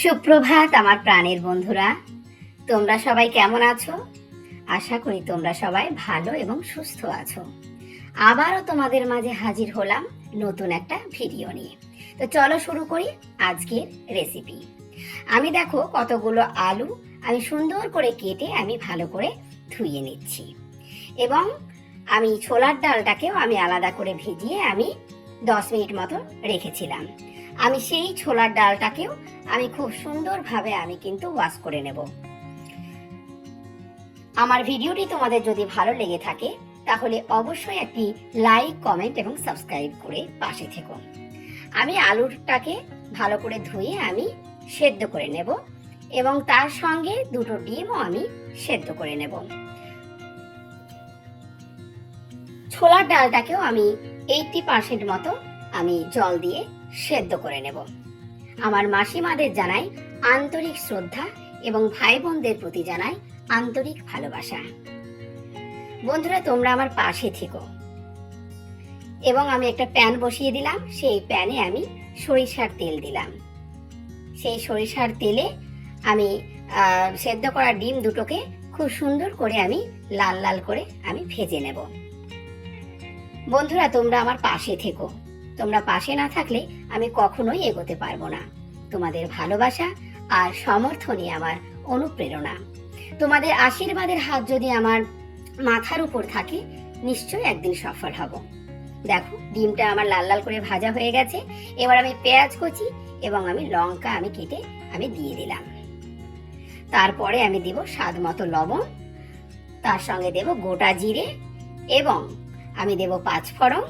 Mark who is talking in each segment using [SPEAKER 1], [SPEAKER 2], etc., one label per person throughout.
[SPEAKER 1] সুপ্রভাত আমার প্রাণের বন্ধুরা। তোমরা সবাই কেমন আছো? আশা করি তোমরা সবাই ভালো এবং সুস্থ আছো। আবারও তোমাদের মাঝে হাজির হলাম নতুন একটা ভিডিও নিয়ে। তো চলো শুরু করি আজকের রেসিপি আমি দেখো কতগুলো আলু আমি সুন্দর করে কেটে আমি ভালো করে ধুয়ে নিচ্ছি। এবং আমি ছোলার ডালটাকেও আমি আলাদা করে ভিজিয়ে আমি দশ মিনিট মতো রেখেছিলাম। আমি সেই ছোলার ডালটাকেও আমি খুব সুন্দরভাবে আমি কিন্তু ওয়াশ করে নেব। আমার ভিডিওটি তোমাদের যদি ভালো লেগে থাকে, তাহলে অবশ্যই একটি লাইক, কমেন্ট এবং সাবস্ক্রাইব করে পাশে থেকো। আমি আলুটাকে ভালো করে ধুয়ে আমি সেদ্ধ করে নেব এবং তার সঙ্গে দুটো ডিমও আমি সেদ্ধ করে নেব। ছোলার ডালটাকেও আমি এইটটি পার্সেন্ট মতো আমি জল দিয়ে সেদ্ধ করে নেব। আমার মাসিমাদের জানাই আন্তরিক শ্রদ্ধা এবং ভাই বোনদের প্রতি জানাই আন্তরিক ভালোবাসা। বন্ধুরা, তোমরা আমার পাশে থেকো। এবং আমি একটা প্যান বসিয়ে দিলাম, সেই প্যানে আমি সরিষার তেল দিলাম। সেই সরিষার তেলে আমি সেদ্ধ করা ডিম দুটোকে খুব সুন্দর করে আমি লাল লাল করে আমি ভেজে নেব। বন্ধুরা, তোমরা আমার পাশে থেকো। তোমরা পাশে না থাকলে আমি কখনোই এগোতে পারব না। তোমাদের ভালোবাসা আর সমর্থনই আমার অনুপ্রেরণা। তোমাদের আশীর্বাদের হাত যদি আমার মাথার উপর থাকে, নিশ্চয়ই একদিন সফল হব। দেখো, ডিমটা আমার লাল লাল করে ভাজা হয়ে গেছে। এবার আমি পেঁয়াজ কচি এবং আমি লঙ্কা আমি কেটে আমি দিয়ে দিলাম। তারপরে আমি দেব স্বাদ মতো লবণ, তার সঙ্গে দেব গোটা জিরে এবং আমি দেব পাঁচ ফড়ং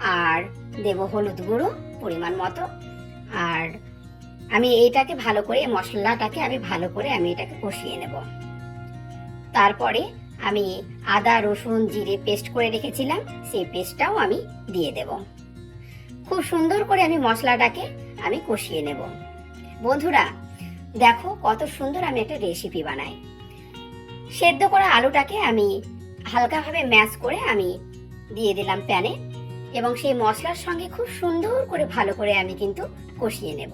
[SPEAKER 1] আর দেব হলুদ গুঁড়ো পরিমাণ মতো। আর আমি এইটাকে ভালো করে, মশলাটাকে আমি ভালো করে আমি এটাকে কষিয়ে নেব। তারপরে আমি আদা, রসুন, জিরে পেস্ট করে রেখেছিলাম, সেই পেস্টটাও আমি দিয়ে দেব। খুব সুন্দর করে আমি মশলাটাকে আমি কষিয়ে নেব। বন্ধুরা, দেখো কত সুন্দর আমি একটা রেসিপি বানাই। সেদ্ধ করা আলুটাকে আমি হালকাভাবে ম্যাশ করে আমি দিয়ে দিলাম প্যানে এবং সেই মশলার সঙ্গে খুব সুন্দর করে ভালো করে আমি কিন্তু কষিয়ে নেব।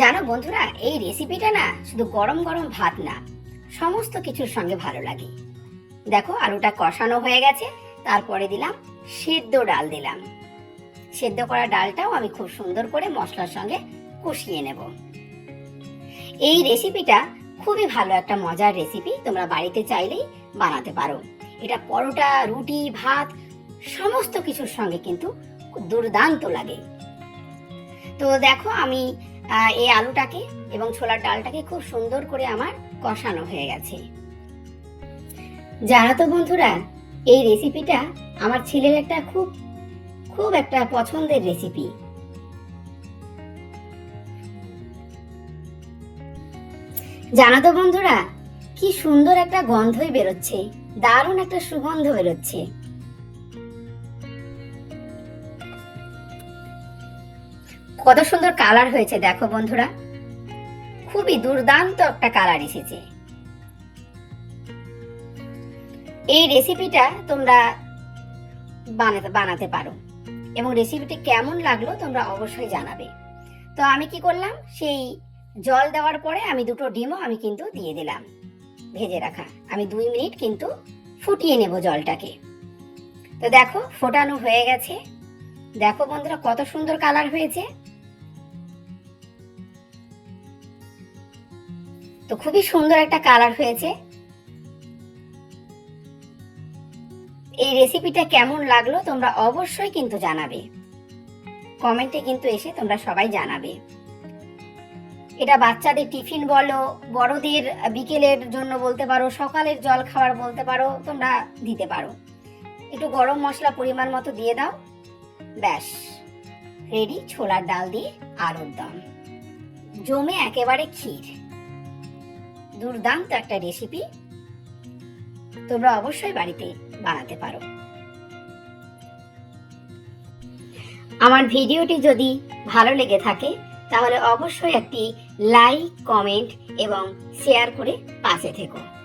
[SPEAKER 1] জানো বন্ধুরা, এই রেসিপিটা না শুধু গরম গরম ভাত না, সমস্ত কিছুর সঙ্গে ভালো লাগে। দেখো আলুটা কষানো হয়ে গেছে, তারপরে দিলাম সেদ্ধ ডাল দিলাম। সেদ্ধ করা ডালটাও আমি খুব সুন্দর করে মশলার সঙ্গে কষিয়ে নেব। এই রেসিপিটা খুবই ভালো একটা মজার রেসিপি তোমরা বাড়িতে চাইলেই বানাতে পারো। এটা পরোটা, রুটি, ভাত, সমস্ত কিছুর সঙ্গে কিন্তু দুর্দান্ত লাগে। তো দেখো আমি এই আলুটাকে এবং ছোলার ডালটাকে খুব সুন্দর করে আমার কষানো হয়ে গেছে। জানো তো বন্ধুরা, এই রেসিপিটা আমার ছেলের একটা খুব খুব একটা পছন্দের রেসিপি। জানো তো বন্ধুরা, কি সুন্দর একটা গন্ধই বেরোচ্ছে। দারুণ একটা সুগন্ধ বেরোচ্ছে। কত সুন্দর কালার হয়েছে, দেখো বন্ধুরা। খুবই দুর্দান্ত একটা কালার এসেছে। এই রেসিপিটা তোমরা বানাতে বানাতে পারো। এবং রেসিপিটি কেমন লাগল তোমরা অবশ্যই জানাবে। তো আমি কি করলাম? সেই জল দেওয়ার পরে আমি দুটো ডিমও আমি কিন্তু দিয়ে দিলাম। ভেজে রাখা। আমি দুই মিনিট কিন্তু ফুটিয়ে নেব জলটাকে। তো দেখো, ফোটানো হয়ে গেছে। দেখো বন্ধুরা, কত সুন্দর কালার হয়েছে। তো খুবই সুন্দর একটা কালার হয়েছে। এই রেসিপিটা কেমন লাগল তোমরা অবশ্যই কিন্তু জানাবে। কমেন্টে কিন্তু এসে তোমরা সবাই জানাবে। এটা বাচ্চাদের টিফিন বলো, বড়দের বিকেলের জন্য বলতে পারো, সকালের জল খাবার বলতে পারো, তোমরা দিতে পারো। একটু গরম মশলা পরিমাণ মতো দিয়ে দাও। ব্যাস রেডি ছোলার ডাল দিয়ে আলুর দম। জমে একেবারে ক্ষীর। দুর্দান্ত একটা রেসিপি তোমরা অবশ্যই বাড়িতে বানাতে পারো। আমার ভিডিওটি যদি ভালো লেগে থাকে, তাহলে অবশ্যই একটি লাইক কমেন্ট এবং শেয়ার করে পাশে থেকো।